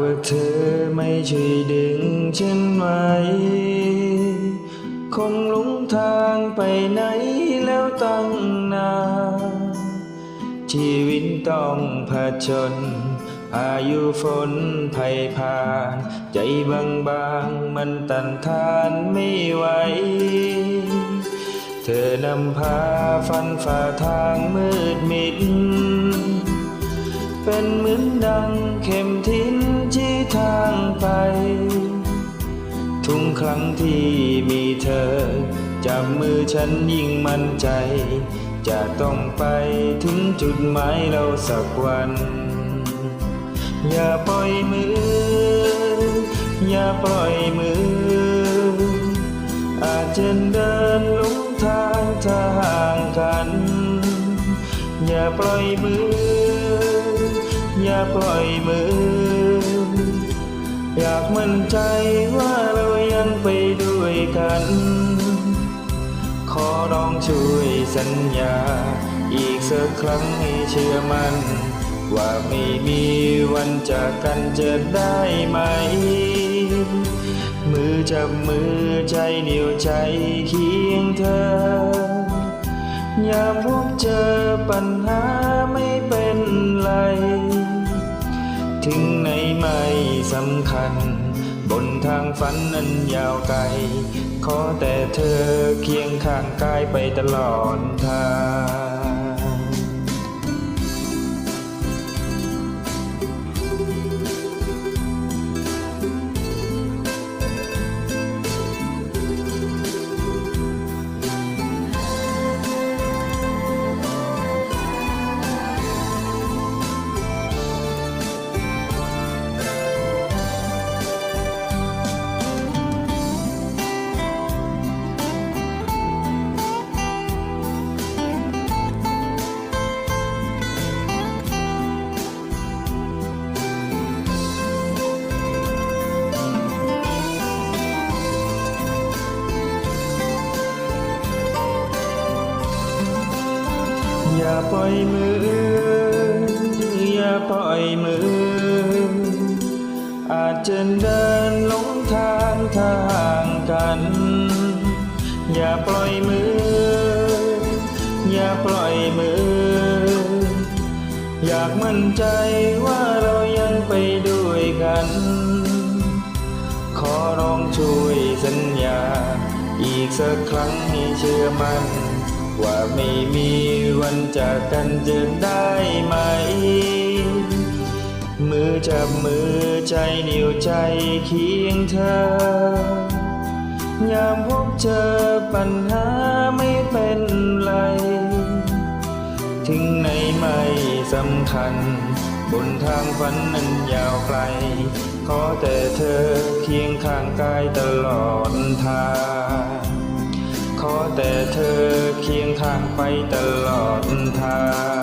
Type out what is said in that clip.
ว่าเธอไม่ช่วยดึงฉันไว้ คงหลงทางไปไหนแล้วตั้งนานชีวิตต้องผจญพายุฝนภัยผ่าน ใจบางบางมันตันทานไม่ไหว เธอนำพาฟันฝ่าทางมืดมิด เป็นเหมือนดังเข็มทิศ รั้งที่มีเธอ จับมือฉันยิ่งมั่นใจ จะต้องไปถึงจุดหมายเราสักวัน อย่าปล่อยมือ อย่าปล่อยมือ อาจจะเดินหลงทางทางกัน อย่าปล่อยมือ อย่าปล่อยมือ อยากมั่นใจว่าเรา ช่วยสัญญา อีกสักครั้งให้เชื่อมัน ว่าไม่มีวันจากกันจะได้ไหม มือจับมือใจเหนียวใจเคียงเธอยามพบเจอปัญหาไม่เป็นไร ถึงไหนไม่สำคัญ บนทางฝันนั้นยาวไกล ขอแต่เธอเคียงข้างกายไปตลอดทาง อย่าปล่อยมือ อย่าปล่อยมือ อาจจะเดินหลงทางทางกัน อย่าปล่อยมือ อย่าปล่อยมือ อยากมั่นใจว่าเรายังไปด้วยกัน ขอร้องช่วยสัญญา อีกสักครั้งให้เชื่อมั่น ว่าไม่มีวันจากกันจะได้ไหม มือจับมือใจเหนียวใจเคียงเธอยามพบเจอปัญหาไม่เป็นไร ถึงไหนไม่สำคัญ บนทางฝันนั้นยาวไกล ขอแต่เธอเคียงข้างกายตลอดทาง ขอแต่เธอเคียงข้างไปตลอดทาง